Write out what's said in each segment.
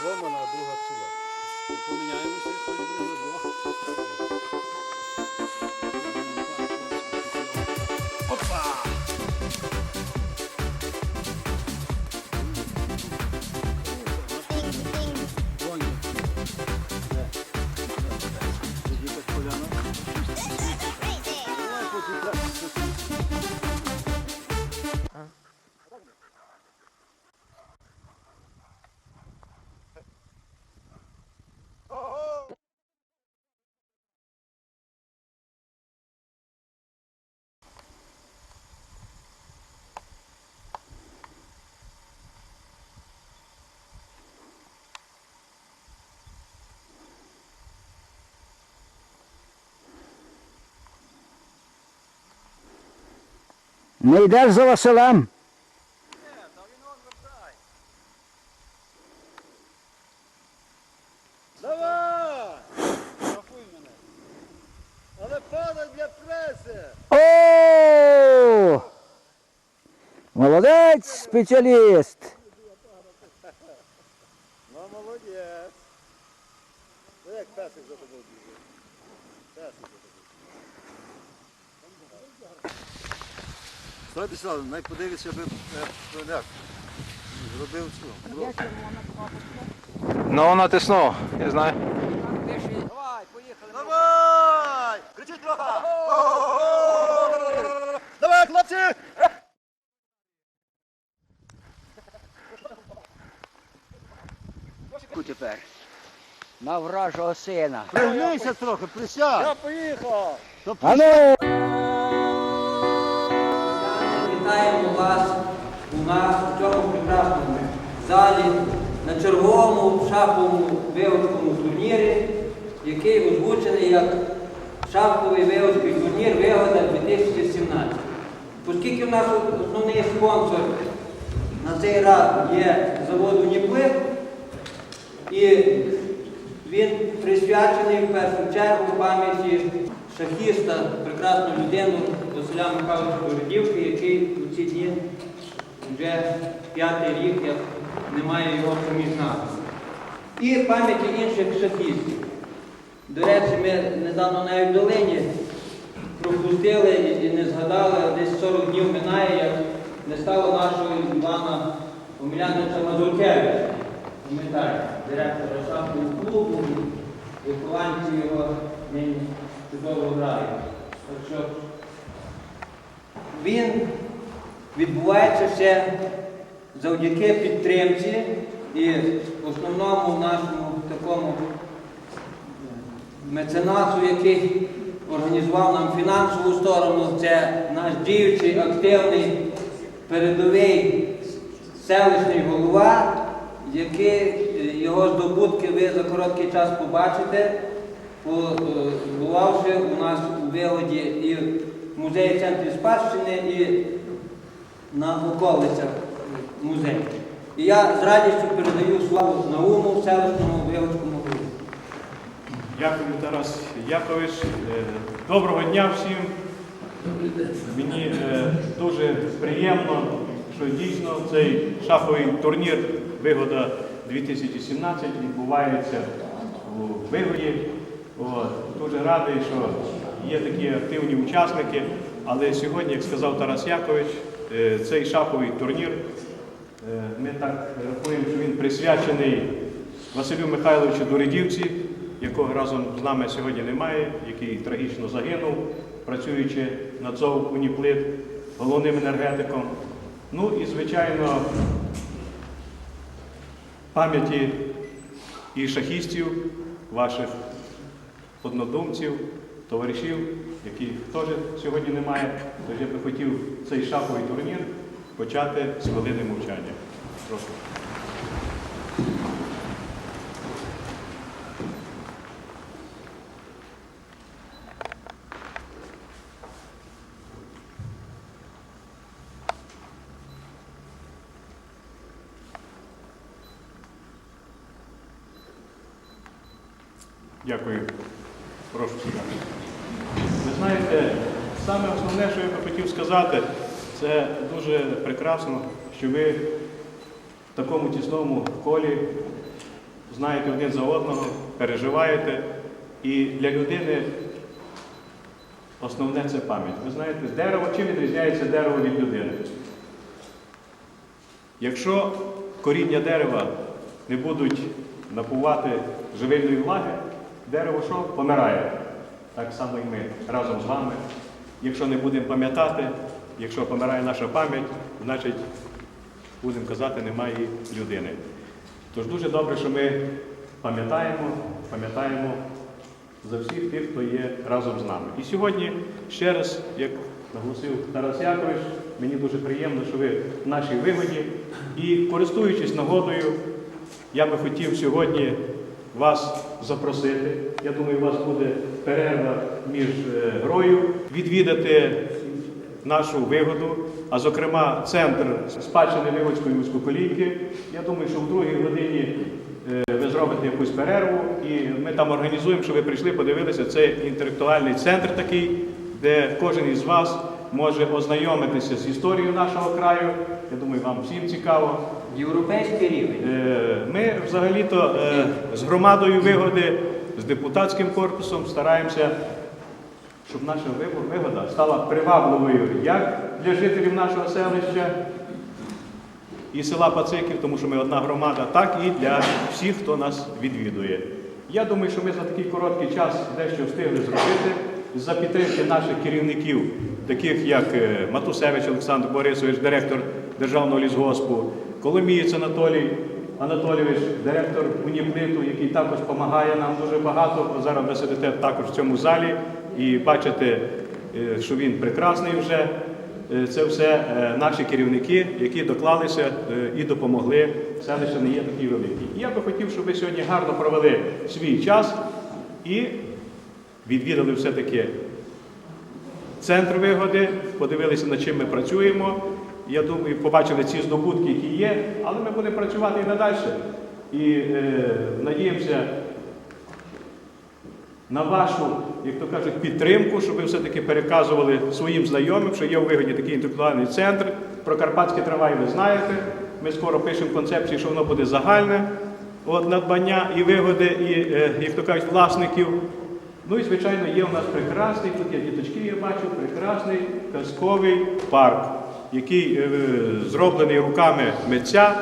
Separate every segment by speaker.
Speaker 1: зломана, а друга ціла.
Speaker 2: Поміняємося, хто буде двох.
Speaker 3: Не йдеш за Василем?
Speaker 1: Давай! Рахуй мене. Але падай для преси!
Speaker 3: О! Молодець, спеціаліст.
Speaker 1: Сюди, най подивиться, аби е, проляк. Зробив цю.
Speaker 4: Ну, натиснув, я знаю.
Speaker 1: Давай! поїхали! Кричіть трохи! Давай, хлопці!
Speaker 3: Тепер. На вражого сина.
Speaker 1: Пригнися трохи, присядь!
Speaker 2: Я поїхав!
Speaker 5: Вітаємо вас у нас у цьому прекрасному залі на черговому шаховому виводському турнірі, який озвучений як шаховий виводський турнір Вигода 2017. Оскільки в нас основний спонсор на цей раз є завод Уніплив, і він присвячений в першу чергу пам'яті шахіста, прекрасну людину Василя Михайловича Городівки, який у ці дні вже п'ятий рік, як немає його поміж нами. І пам'яті інших шахістів. До речі, ми недавно навіть в долині пропустили і- не згадали, десь 40 днів минає, як не стало нашого Івана Омеляновича Мазуркевича. Пам'ятаєте, директора шахового клубу, вихованці його нині чудово грають. Так що він відбувається ще завдяки підтримці і основному нашому такому меценату, який організував нам фінансову сторону, це наш діючий, активний передовий селищний голова, який е, його здобутки ви за короткий час побачите, побувавши у нас у вигоді і в музеї центрі спадщини, і на околицях музею. І я з радістю передаю славу Науму селищному вигодському голові.
Speaker 6: Дякую, Тарас Якович. Е, Доброго дня всім. Мені е, дуже приємно, що дійсно цей шаховий турнір Вигода 2017 відбувається у Вигоді. Дуже радий, що є такі активні учасники. Але сьогодні, як сказав Тарас Якович, е, цей шаховий турнір, е, ми так рахуємо, що він присвячений Василю Михайловичу Доридівці, якого разом з нами сьогодні немає, який трагічно загинув, працюючи на ЦОВ Уніплит головним енергетиком. Ну і, звичайно, пам'яті і шахістів, ваших однодумців, товаришів, яких теж сьогодні немає. Тож я би хотів цей шаховий турнір почати з хвилини мовчання. Прошу. Дякую. Прошу сідати. Ви знаєте, саме основне, що я би хотів сказати, це дуже прекрасно, що ви в такому тісному колі знаєте один за одного, переживаєте. І для людини основне це пам'ять. Ви знаєте, дерево, чим відрізняється дерево від людини? Якщо коріння дерева не будуть напувати живильної влаги, дерево що? Помирає. Так само і ми разом з вами. Якщо не будемо пам'ятати, якщо помирає наша пам'ять, значить, будемо казати, немає людини. Тож дуже добре, що ми пам'ятаємо, пам'ятаємо за всіх тих, хто є разом з нами. І сьогодні ще раз, як наголосив Тарас Якович, мені дуже приємно, що ви в нашій вигоді. І користуючись нагодою, я би хотів сьогодні вас запросити. Я думаю, у вас буде перерва між е, грою, відвідати нашу вигоду, а зокрема центр спадщини Вигодської вузькоколійки. Я думаю, що в другій годині е, ви зробите якусь перерву, і ми там організуємо, щоб ви прийшли, подивилися. Це інтелектуальний центр такий, де кожен із вас може ознайомитися з історією нашого краю. Я думаю, вам всім цікаво.
Speaker 5: Європейський рівень.
Speaker 6: Е, Ми взагалі-то е, з громадою вигоди, з депутатським корпусом стараємося, щоб наша вигода стала привабливою як для жителів нашого селища і села Пациків, тому що ми одна громада, так і для всіх, хто нас відвідує. Я думаю, що ми за такий короткий час дещо встигли зробити за підтримки наших керівників, таких як е, Матусевич Олександр Борисович, директор Державного лісгоспу, Коломієць Анатолій Анатолійович, директор Уніплиту, який також допомагає нам дуже багато. Зараз ви сидите також в цьому залі і бачите, е, що він прекрасний вже. Е, Це все е, наші керівники, які доклалися і допомогли. Селище не є такий великий. І я би хотів, щоб ви сьогодні гарно провели свій час і відвідали все-таки центр вигоди, подивилися, над чим ми працюємо. Я думаю, побачили ці здобутки, які є, але ми будемо працювати і надалі. І е, надіємося на вашу, як то кажуть, підтримку, щоб ви все-таки переказували своїм знайомим, що є у вигоді такий інтелектуальний центр. Про карпатський трамвай ви знаєте. Ми скоро пишемо концепцію, що воно буде загальне от, надбання і вигоди, і, е, як то кажуть, власників. Ну і, звичайно, є у нас прекрасний, тут є діточки, я бачу, прекрасний казковий парк, який е, зроблений руками митця,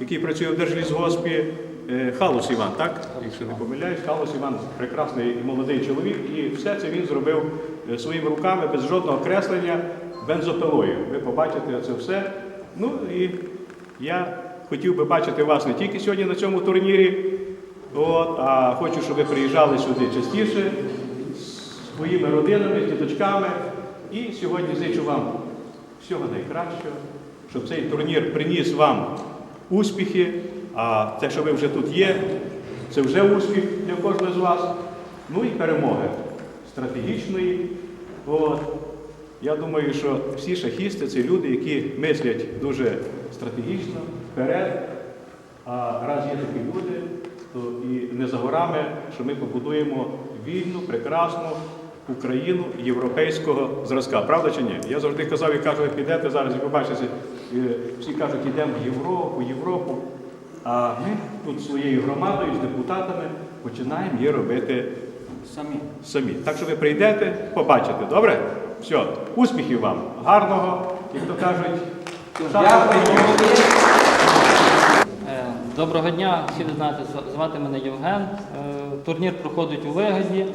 Speaker 6: який працює в Держлісгоспі. Е, Халус Іван, так? Якщо не помиляюсь, Халус Іван прекрасний молодий чоловік, і все це він зробив е, своїми руками без жодного креслення бензопилою. Ви побачите це все. Ну і я хотів би бачити вас не тільки сьогодні на цьому турнірі, от, а хочу, щоб ви приїжджали сюди частіше з своїми родинами, з діточками. І сьогодні зичу вам всього найкращого, щоб цей турнір приніс вам успіхи. А те, що ви вже тут є, це вже успіх для кожного з вас. Ну і перемоги стратегічної. От. Я думаю, що всі шахісти це люди, які мислять дуже стратегічно, вперед. А раз є такі люди, то і не за горами, що ми побудуємо вільну, прекрасну Україну європейського зразка. Правда чи ні? Я завжди казав і кажу, ви підете зараз і побачите, е, всі кажуть, йдемо в Європу, Європу. А ми тут своєю громадою, з депутатами починаємо її робити
Speaker 5: Самі.
Speaker 6: самі. Так що ви прийдете, побачите, добре? Все, успіхів вам, гарного, як то кажуть.
Speaker 7: Е, Доброго дня, всі ви знаєте, звати мене Євген. Е, Турнір проходить у Вигоді.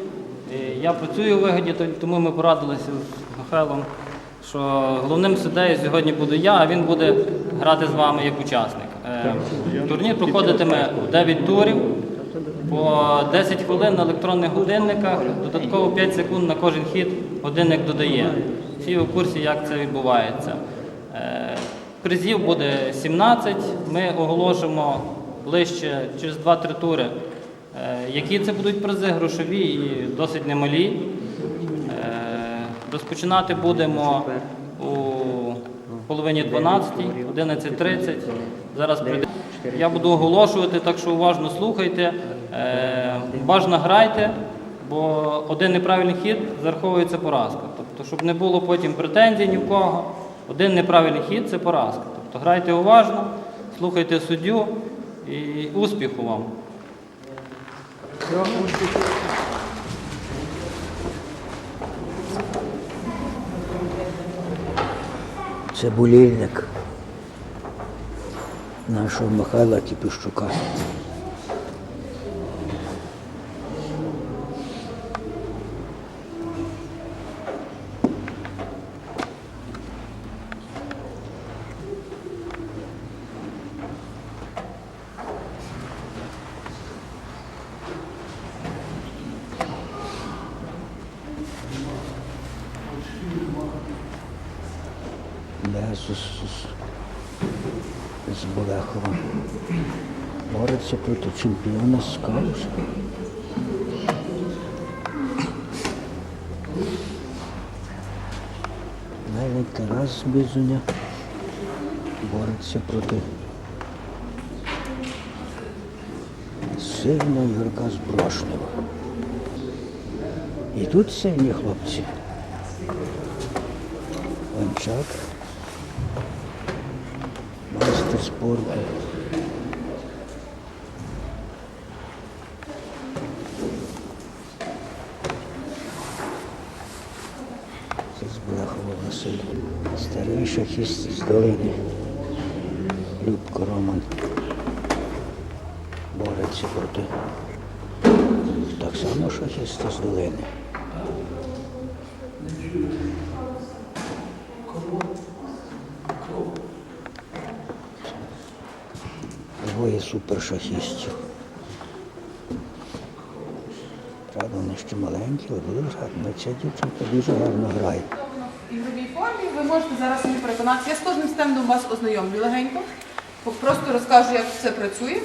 Speaker 7: Е, Я працюю у Вигоді, тому ми порадилися з Михайлом, що головним суддею сьогодні буду я, а він буде грати з вами як учасник. Е, Турнір проходитиме у 9 турів по 10 хвилин на електронних годинниках, додатково 5 секунд на кожен хід годинник додає. Всі у курсі, як це відбувається. Е, Призів буде 17. Ми оголошимо ближче через 2-3 тури, е, які це будуть призи, грошові і досить немалі. Розпочинати будемо у половині 12, 11.30. Зараз прийде. Я буду оголошувати, так що уважно слухайте. Е, бажано грайте, бо один неправильний хід зараховується поразка. Тобто, щоб не було потім претензій ні в кого, один неправильний хід це поразка. Тобто грайте уважно, слухайте суддю і успіху вам.
Speaker 3: Цибулільник нашого Михайла Кіпіщука. Лезус з Болехова. Бореться проти з Калуша. Мельник Тарас Бізуня бореться проти сильного Юрка з І тут сильні хлопці. Ланчак. Майстер спорту. Це з Блахова Василь. Старий шахіст з долини. Любко Роман. Бореться проти. Так само шахіста з долини. Двоє супершахістів. Правда, вони ще маленькі, але дуже гарно. Ця дівчинка дуже гарно грає.
Speaker 8: В ігровій формі ви можете зараз самі переконатися. Я з кожним стендом вас ознайомлю легенько. Просто розкажу, як все працює.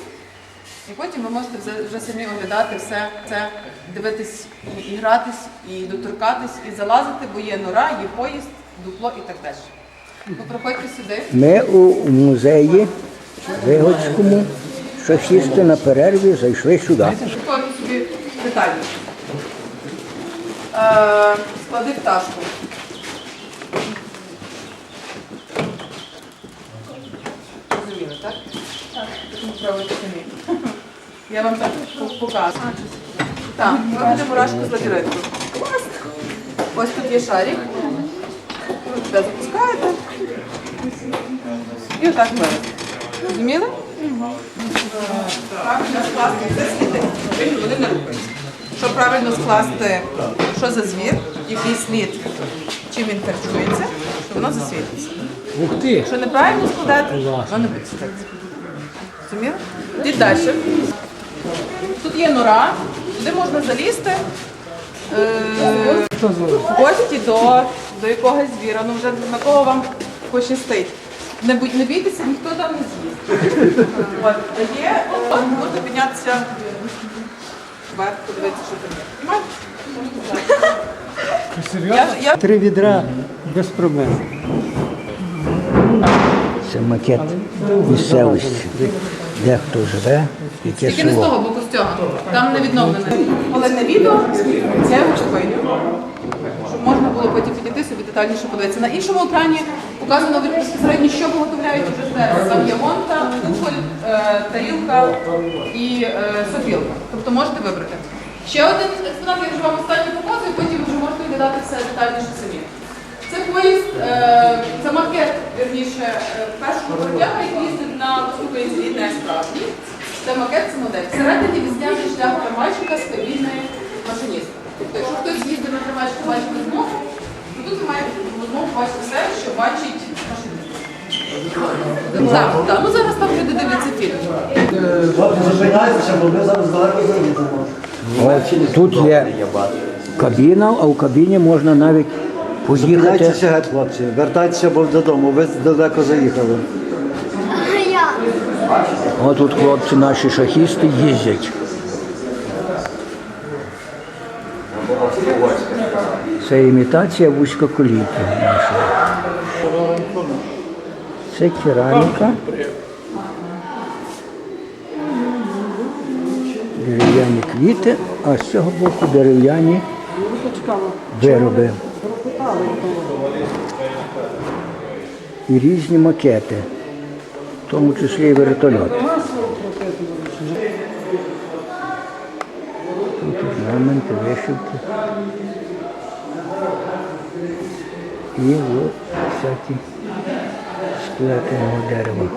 Speaker 8: І потім ви можете вже, вже самі оглядати все це, дивитись і, гратись, і доторкатись, і залазити, бо є нора, є поїзд, дупло і так далі. Проходьте сюди.
Speaker 3: Ми у музеї Вигодському шахісти на перерві зайшли сюди.
Speaker 8: Собі детальніше. Е, склади пташку. Розуміли, так? Так. Пробуйте самі. Я вам так по- показую. Так, ми будемо мурашку з лабіринту. Ось тут є шарик. Ви туди запускаєте. І отак вивести. Розуміли? Правильно скласти сліди. Вони не рухаються. Щоб правильно скласти, що за звір, який слід, чим він харчується, то воно засвітиться.
Speaker 2: Ух ти!
Speaker 8: Якщо неправильно складати, воно не буде світитися. Розуміли? Йдіть далі. Тут є нора, туди можна залізти. Е, в гості до, до якогось звіра, ну вже на кого вам пощастить. Не, будь- не бійтеся, ніхто там не з'їсть. От, є, е, можна піднятися вверх, подивитися, що там є. Я, я
Speaker 2: Три відра без проблем.
Speaker 3: Це макет місцевості, де хто живе, яке
Speaker 8: Тільки не з
Speaker 3: село.
Speaker 8: того боку з цього. Там не відновлене. Але на відео я його чіпаю. Щоб можна було потім підійти собі детальніше подивитися. На іншому екрані показано безпосередньо, що виготовляють вже зараз. Там є монта, кухоль, е, тарілка і е, сопілка. Тобто можете вибрати. Ще один експонат, я вже вам останній показую, потім вже можете оглядати все детальніше самі. Це поїзд, е, це макет, вірніше, е, першого протяга, який їздить на українській не справжній. Це макет, це модель. Всередині відзняти шлях трамвайчика з кабіною машиніста. Тобто, якщо хтось їздить на трамвайчику, бачить змогу, то тут ви маєте змогу бачити все, що бачить машиніст. Так, так, ну зараз там люди дивляться фільм.
Speaker 1: Зупиняйтеся, бо ми зараз далеко заїдемо.
Speaker 3: Тут є кабіна, а в кабіні можна навіть поїхати.
Speaker 1: Зупиняйтеся геть, хлопці. Вертайтеся бо додому, ви далеко заїхали.
Speaker 3: От тут хлопці наші шахісти їздять. Це імітація вузькоколійки нашої. Це кераміка. Дерев'яні квіти, а з цього боку дерев'яні вироби. І різні макети, в тому числі і вертольот. Тут орнаменти, вишивки. І от всякі сплетеного дерева.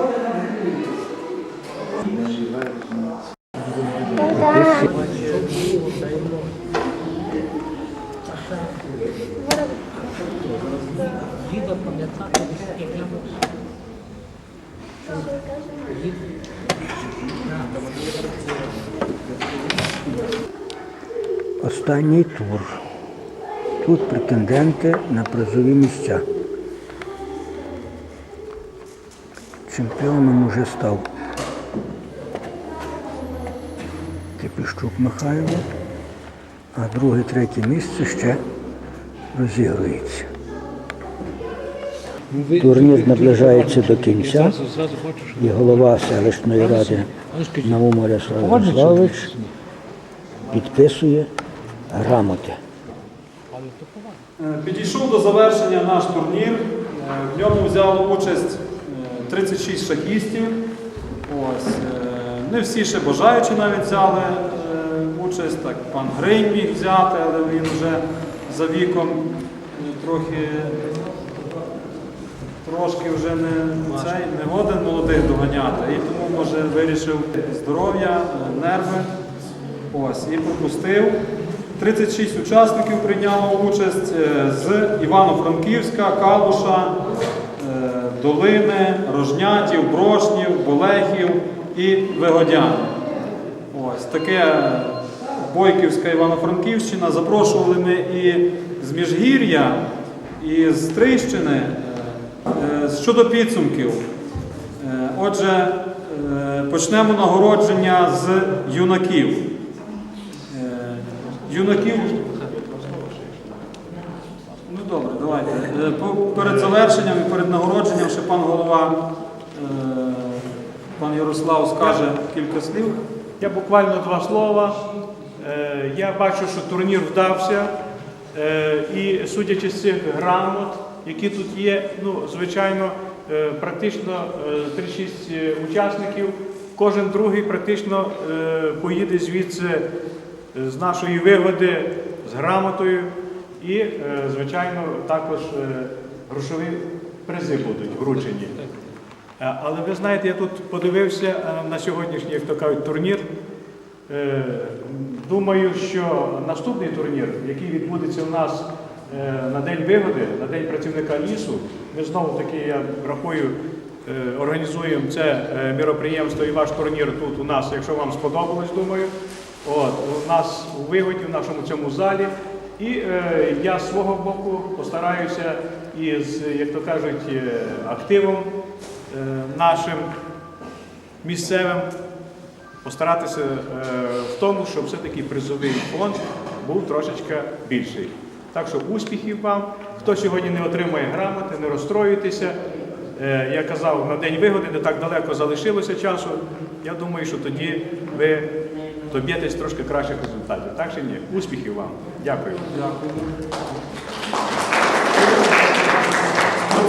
Speaker 3: Останній тур. Тут претенденти на призові місця. Чемпіоном уже став Кипіщук Михайло, а друге, третє місце ще розігрується. Турнір наближається до кінця. І голова селищної ради Наум Ярослав Ярославович підписує грамоти.
Speaker 6: Е, Підійшов до завершення наш турнір. Е, В ньому взяло участь е, 36 шахістів. Ось. е, Не всі ще бажаючі навіть взяли е, участь. Так, пан Гринь міг взяти, але він вже за віком е, трохи трошки вже не, цей, не годен молодих доганяти. І тому може вирішив здоров'я, нерви. Ось, і пропустив. 36 учасників прийняло участь е, з Івано-Франківська, Калуша, е, Долини, Рожнятів, Брошнів, Болехів і Вигодян. Ось таке Бойківська Івано-Франківщина. Запрошували ми і з Міжгір'я, і з Трищини щодо підсумків. Е, Отже, е, почнемо нагородження з юнаків. Е, Юнаків. Ну добре, давайте. Е, Перед завершенням і перед нагородженням ще пан голова, е, пан Ярослав скаже кілька слів. Я буквально два слова. Е, Я бачу, що турнір вдався. Е, І судячи з цих грамот, які тут є, ну, звичайно, е, практично е, 36 учасників. Кожен другий практично е, поїде звідси е, з нашої вигоди з грамотою. І, е, звичайно, також е, грошові призи будуть вручені. Е, Але ви знаєте, я тут подивився е, на сьогоднішній, як то кажуть, турнір. Е, Думаю, що наступний турнір, який відбудеться у нас е, на День вигоди, на День працівника лісу, ми знову таки, я рахую, е, організуємо це е, міроприємство і ваш турнір тут у нас, якщо вам сподобалось, думаю. От, у нас у вигоді, в нашому цьому залі. І е, я з свого боку постараюся із, як то кажуть, е, активом е, нашим місцевим постаратися е, в тому, щоб все-таки призовий фонд був трошечки більший. Так що успіхів вам. Хто сьогодні не отримує грамоти, не розстроюйтеся. Е, я казав, на день вигоди не так далеко залишилося часу. Я думаю, що тоді ви доб'єтесь трошки кращих результатів. Так чи ні? Успіхів вам. Дякую.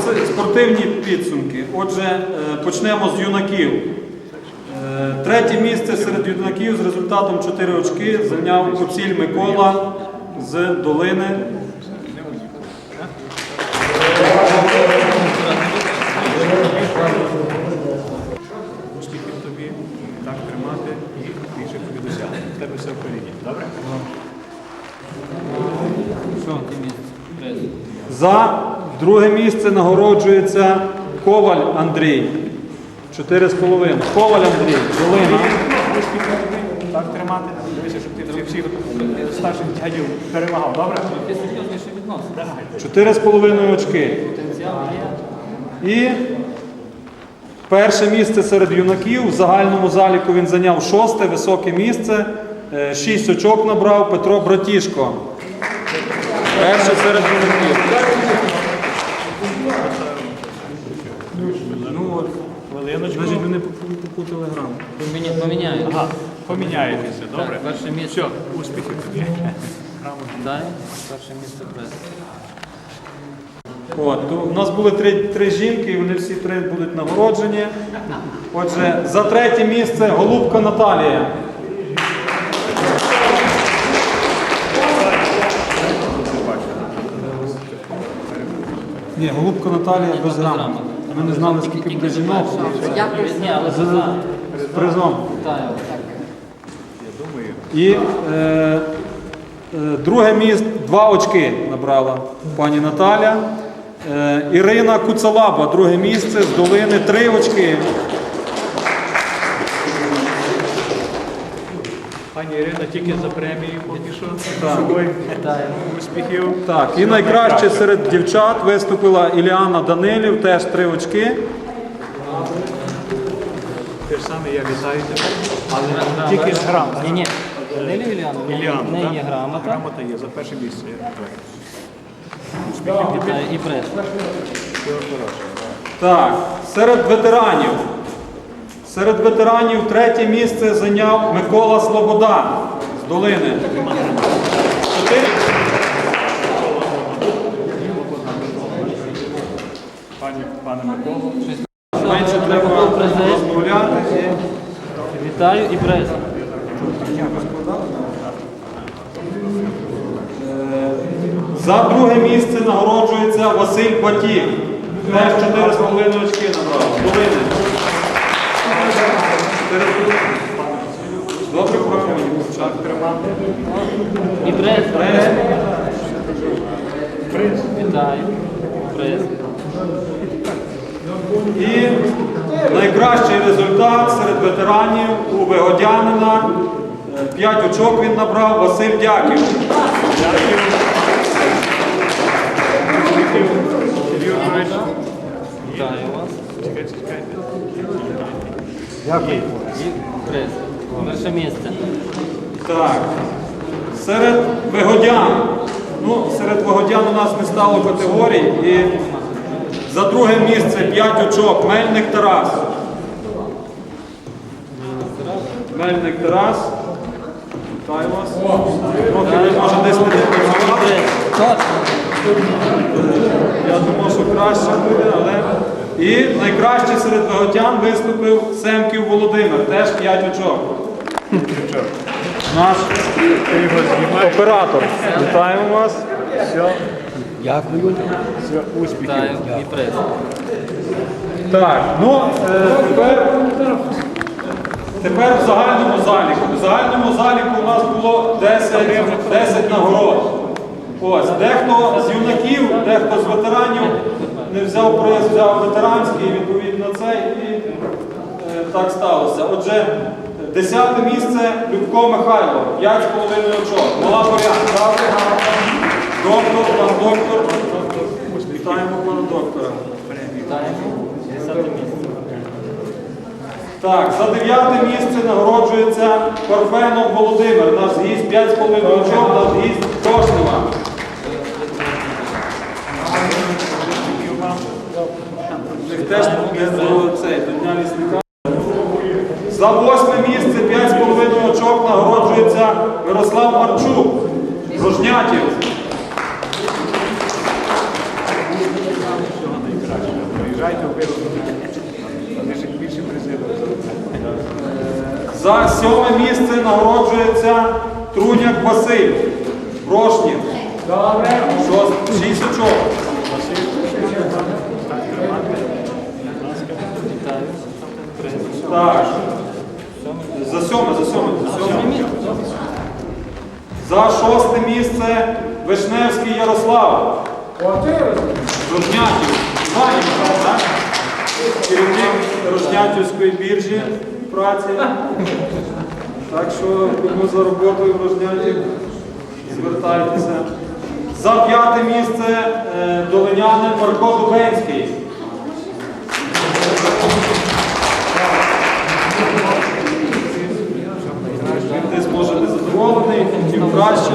Speaker 9: Це спортивні підсумки. Отже, е, почнемо з юнаків. Е, Третє місце серед юнаків з результатом 4 очки зайняв Коціль Микола з долини.
Speaker 6: Успіхів тобі, так тримати і більше тобі досягнути. В тебе все в порядку. Добре?
Speaker 9: За друге місце нагороджується Коваль Андрій. Чотири з половиною. Коваль Андрій, долина.
Speaker 6: Так тримати. Дивися, щоб ти всіх всіх старших дядів перемагав. Добре?
Speaker 7: Ти серйозніше.
Speaker 9: Чотири з половиною очки. І перше місце серед юнаків. В загальному заліку він зайняв шосте, високе місце. Е, Шість очок набрав Петро Братішко. Перше серед юнаків.
Speaker 6: Ну от, хвилиночку.
Speaker 9: Значить, вони попутали грам.
Speaker 7: Поміняють.
Speaker 6: Поміняєтеся, добре?
Speaker 7: Перше місце.
Speaker 6: Все, успіхів тобі.
Speaker 7: Дай, перше місце.
Speaker 9: От, то у нас були три, три жінки, і вони всі три будуть нагороджені. Отже, за третє місце Голубка Наталія. Ні, Голубка Наталія без грамоти. Ми не знали, скільки буде жінок. З призом. І е, е, друге місце, два очки набрала пані Наталя. Е, Ірина Куцалаба, друге місце з долини, три очки.
Speaker 6: Пані Ірина, тільки за премію поки що.
Speaker 9: Так.
Speaker 6: Успіхів.
Speaker 9: Так, і найкраще серед дівчат виступила Іліана Данилів, теж три очки.
Speaker 6: Те ж саме я вітаю тебе. Але тільки з грамота.
Speaker 7: Ні, Не
Speaker 6: Іліана,
Speaker 7: в неї
Speaker 6: так?
Speaker 7: є грамота.
Speaker 6: Грамота є за перше місце.
Speaker 7: Вітаю і прес.
Speaker 9: Так, серед ветеранів. Серед ветеранів третє місце зайняв Микола Слобода з долини. Чотири.
Speaker 6: Пані, пане Миколо.
Speaker 9: Менше треба розмовляти.
Speaker 7: Вітаю і прес.
Speaker 9: За друге місце нагороджується Василь Батів. Теж 4,5 очки набрав. Долини. Добре правильно, дівчат тримав.
Speaker 7: І прес.
Speaker 9: Прес.
Speaker 7: Вітаю. Прес.
Speaker 9: І найкращий результат серед ветеранів у Вигодянина. П'ять очок він набрав Василь Дяків.
Speaker 7: Перше місце.
Speaker 9: Так. Серед вигодян. Ну, серед вигодян у нас не стало категорій. І за друге місце 5 очок. Мельник Тарас. Мельник Тарас. Вітаю вас. Трохи ви, може десь не допомагали. Я думав, що краще буде, але. І найкраще серед вигодян виступив Семків Володимир, теж 5 очок. Наш оператор. Вітаємо вас.
Speaker 6: Все,
Speaker 3: Дякую.
Speaker 6: все, успіхів.
Speaker 7: Вітаю.
Speaker 9: Так, ну е, тепер, тепер в загальному заліку. В загальному заліку у нас було 10, 10 нагород. Ось, дехто з юнаків, дехто з ветеранів не взяв приз, взяв ветеранський, відповідно цей, і е, так сталося. Отже, 10 місце Любко Михайло, 5,5 очок. Мала порядка. Доктор, пан доктор. Вітаємо пана доктора. Так, за дев'яте місце нагороджується Парфенов Володимир, наш гість 5,5 очок, наш гість Тошнева. Теж цей. За восьме місце 5,5 очок нагороджується Мирослав Марчук, Рожнятів.
Speaker 6: Приїжджайте в Вирозумі. Вони ж більше призи.
Speaker 9: За сьоме місце нагороджується Труняк Василь, Брошнів. Шість очок. Так. За сьоме, за сьоме, за сьоме. За шосте місце Вишневський Ярослав. Рожнятів. Іванів, так? Керівник Рожнятівської біржі праці. Так що кому за роботою в Рожняті звертайтеся. За п'яте місце е, долинянин Марко Дубенський. Він десь може не задоволений, хотів краще.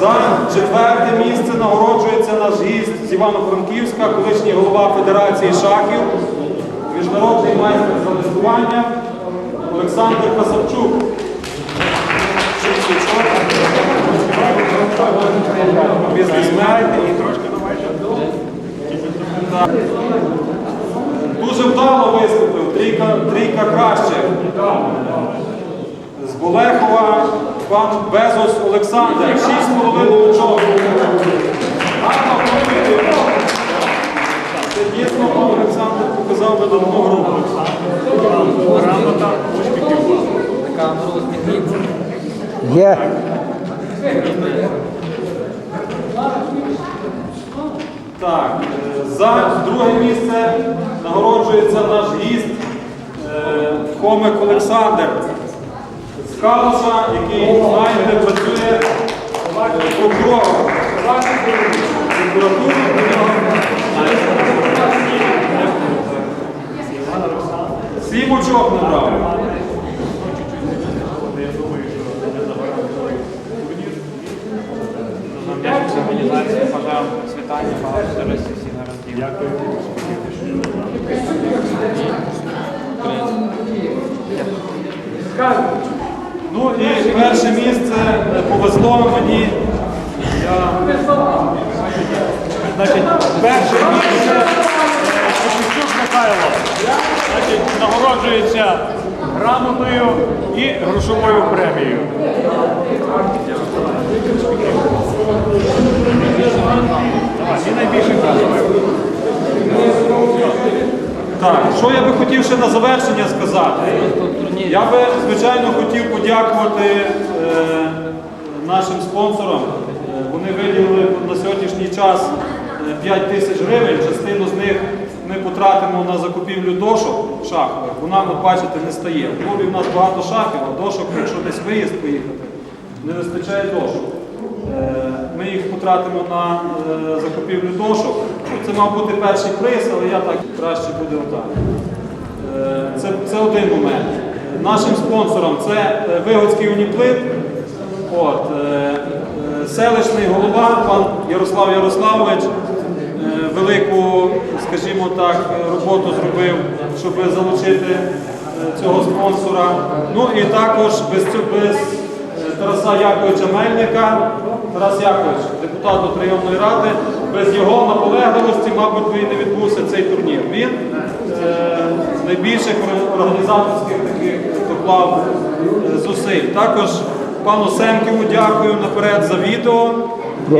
Speaker 9: За четверте місце нагороджується наш гість з Івано-Франківська, колишній голова Федерації шахів міжнародний майстер за листування Олександр Касапчук. Шість очок. І трошки Так. Дуже вдало виступив, трійка, трійка кращих. З Болехова пан Безос Олександр, 6,5 очок. Гарно пробити. Це дійсно пан Олександр показав видатну гру.
Speaker 7: Камеру усміхніться.
Speaker 3: Є.
Speaker 9: Так, е, за друге місце нагороджується наш гість е, комик Олександр з Калуша, який знаєте, працює е, прокурором. Прокуратури Сім очок набрав.
Speaker 4: Організації бажав світання, багато здоров'я всіх гарантів. Дякую.
Speaker 9: Ну і перше місце повезло мені. Я
Speaker 6: Значить, перше місце Михайло. Значить, нагороджується грамотою і грошовою премією. І найбільше.
Speaker 9: Так, що я би хотів ще на завершення сказати? Я би, звичайно, хотів подякувати е, нашим спонсорам. Е, Вони виділили на сьогоднішній час е, 5 тисяч гривень. Частину з них ми потратимо на закупівлю дошок шахових. Нам, от бачите, не стає. В клубі в нас багато шахів, а дошок, якщо десь виїзд поїхати, не вистачає дошок. Е, Ми їх потратимо на е, закупівлю дошок. Ну, Це мав бути перший приз, але я так краще буде отак. Е, Це, це один момент. Нашим спонсором це Вигодський уніплит. От, селищний голова, пан Ярослав Ярославович, скажімо так, роботу зробив, щоб залучити е, цього спонсора. Ну і також без, цього- без е, Тараса Яковича Мельника, Тарас Якович, депутат районної ради, без його наполегливості, мабуть, би і не відбувся цей турнір. Він е, з найбільших організаторських таких доклав е, зусиль. Також пану Семківу дякую наперед за відео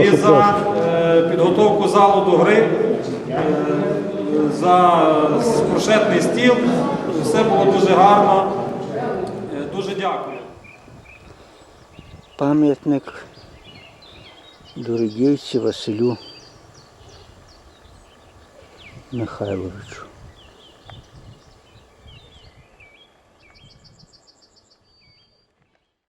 Speaker 9: і за підготовку залу до гри, за прошетний стіл. Все було дуже гарно. Е, Дуже дякую.
Speaker 3: Пам'ятник Дорогійці Василю Михайловичу.